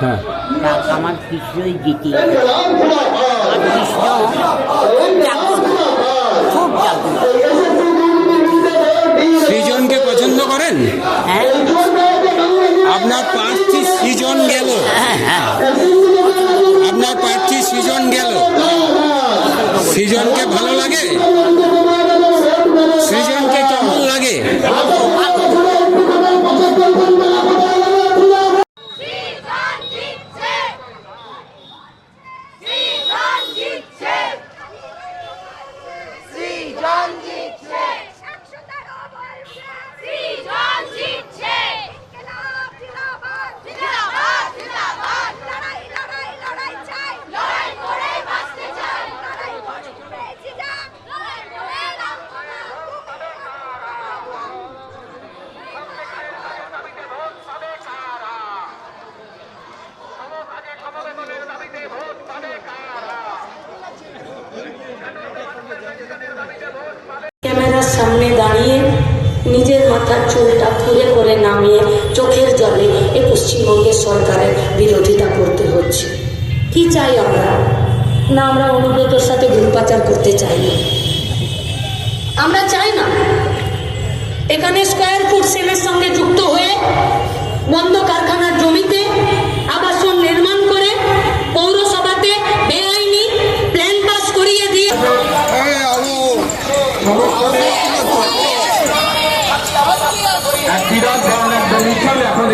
কৃষ্ণই জিতি। আর কৃষ্ণ খুব জাগ্রত। খুব জাগ্রত সৃজনকে পছন্দ করেন? হ্যাঁ। আপনার প্রার্থী সৃজন গেল। হ্যাঁ হ্যাঁ। আপনার প্রার্থী সৃজন গেল। সৃজনকে ভালো লাগে? সামনে দাঁড়িয়ে নিজের মাথার চুলটা খুলে করে নামিয়ে চোখের জলে এ পশ্চিমবঙ্গের সরকারের বিরোধিতা করতে হচ্ছে। কি চাই আমরা? না আমরা অনুব্রতর সাথে পাচার করতে চাই না। আমরা চাই না। এখানে স্কোয়ার ফুট সেলের সঙ্গে যুক্ত হয়ে বন্ধ কারখানার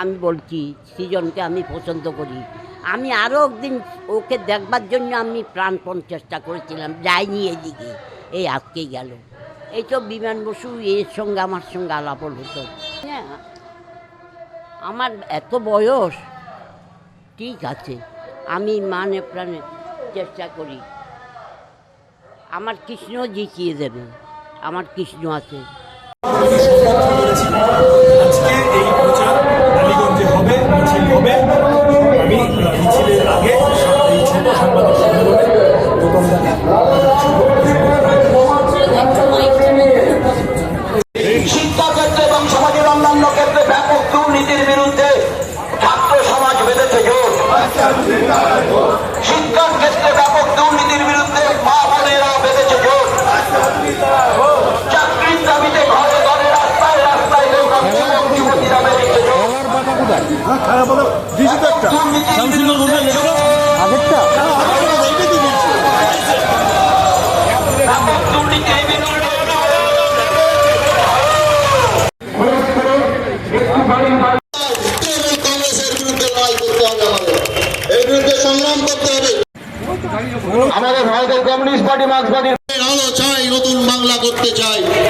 আমি বলছি, সৃজনকে আমি পছন্দ করি। আমি আরও একদিন ওকে দেখবার জন্য আমি প্রাণপণ চেষ্টা করেছিলাম, যাইনি এদিকে। এই আজকেই গেল। এই তো বিমান বসু, এর সঙ্গে আমার সঙ্গে আলাপন হতো হ্যাঁ আমার এত বয়স ঠিক আছে, আমি মানে প্রাণে চেষ্টা করি। আমার কৃষ্ণ জিতিয়ে দেবে, আমার কৃষ্ণ আছে। আজকে এই প্রচার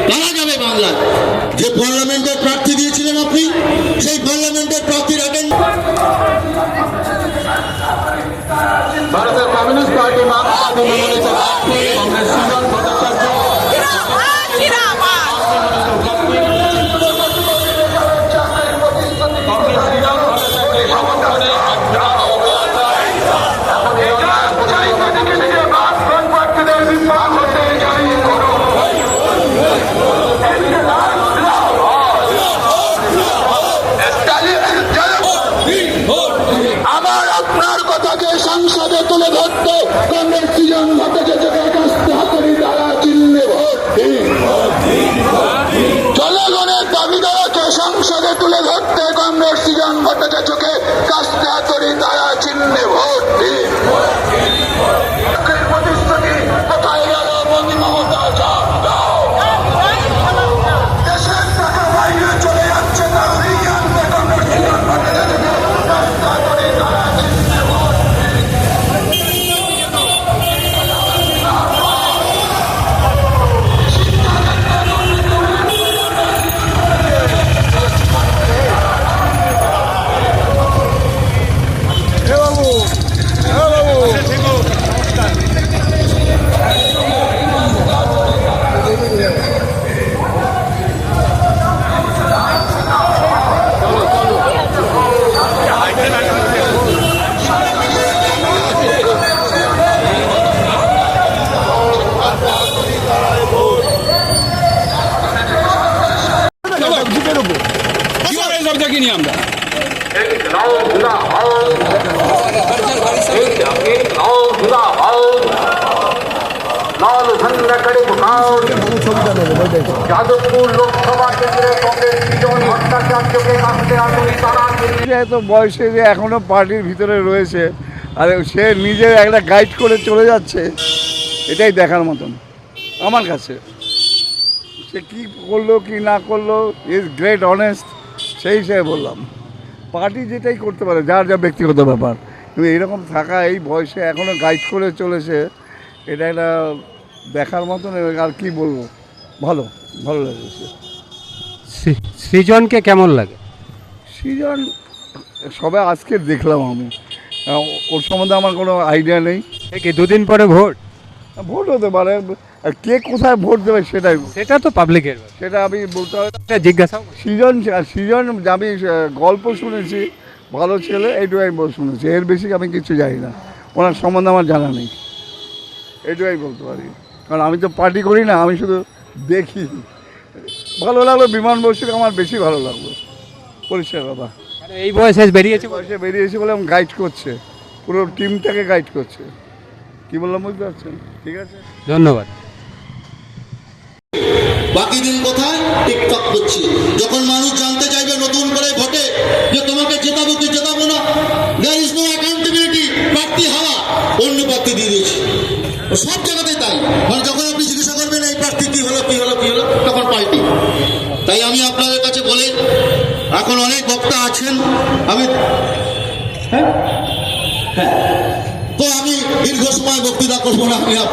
কারা যাবে বাংলায় যে পার্লামেন্টের প্রার্থী দিয়েছিলেন আপনি সেই পার্লামেন্টের প্রার্থী রাখেন ভারতের কমিউনিস্ট পার্টি মার্ক্সবাদী মনোনীত হাতুড়ি দ্বারা চিহ্নে ভোট দিন জনগণের দাবি দাওয়াকে সংসদে তুলে ধরতে কংগ্রেস সৃজন ভট্টাচার্যকে কাস্তে হাতরি দ্বারা চিহ্নে ভোট যাদবপুর লোকসভা বয়সে যে এখনও পার্টির ভিতরে রয়েছে, আর সে নিজের একটা গাইড করে চলে যাচ্ছে, এটাই দেখার মতন, আমার কাছে। সে কি করল, কি না করল ইজ গ্রেট অনেস্ট সেই হিসেবে বললাম। পার্টি যেটাই করতে পারে যার যা ব্যক্তিগত ব্যাপার। কিন্তু এরকম থাকা এই বয়সে এখনও গাইড করে চলেছে এটা একটা দেখার মতন আর কি বলব? ভালো ভালো লেগেছে। সৃজনকে কেমন লাগে? সৃজন সবে আজকে দেখলাম আমি। ওর সম্বন্ধে আমার কোনো আইডিয়া নেই। দুদিন পরে ভোট? ভোট হতে পারে। কে কোথায় ভোট দেবে সেটাই। সেটা তো পাবলিকের সেটা আমি বলতে হবে জিজ্ঞাসা সৃজন সৃজন আমি গল্প শুনেছি। ভালো ছেলে এইটুকু আমি বল- শুনেছি। এর বেশি আমি কিছু জানি না। ওনার সম্বন্ধে আমার জানা নেই। এইটুকুই বলতে পারি। কারণ আমি তো পার্টি করি না আমি শুধু দেখি। ভালো লাগল বিমান বসুকে আমার বেশি ভালো লাগল। পরিষ্কার কথা। এই বয়সে বেরিয়েছে। বয়সে বেরিয়েছে বলে গাইড করছে। পুরো টিমটাকে গাইড করছে। কি বললাম বুঝতে পারছেন? ঠিক আছে? ধন্যবাদ। বাকি দিন কোথায়? টিকটক করছি। যখন মানুষ জানতে চাইবে নতুন করে ভোটে যে তোমাকে জেতাবো কি জেতাবো না দেয়ার ইজ নো অ্যাকাউন্টেবিলিটি প্রার্থী হওয়া অন্য প্রার্থী দিয়ে দিয়েছি। ও সব জায়গাতে তাই মানে যখন আপনি জিজ্ঞাসা করবেন এই প্রার্থী কি হলো কি হলো কি হলো তখন পাল্টি তাই আমি আপনাদের কাছে বলে এখন অনেক বক্তা আছেন আমি হ্যাঁ হ্যাঁ তো আমি দীর্ঘ সময় বক্তৃতা করব না আমি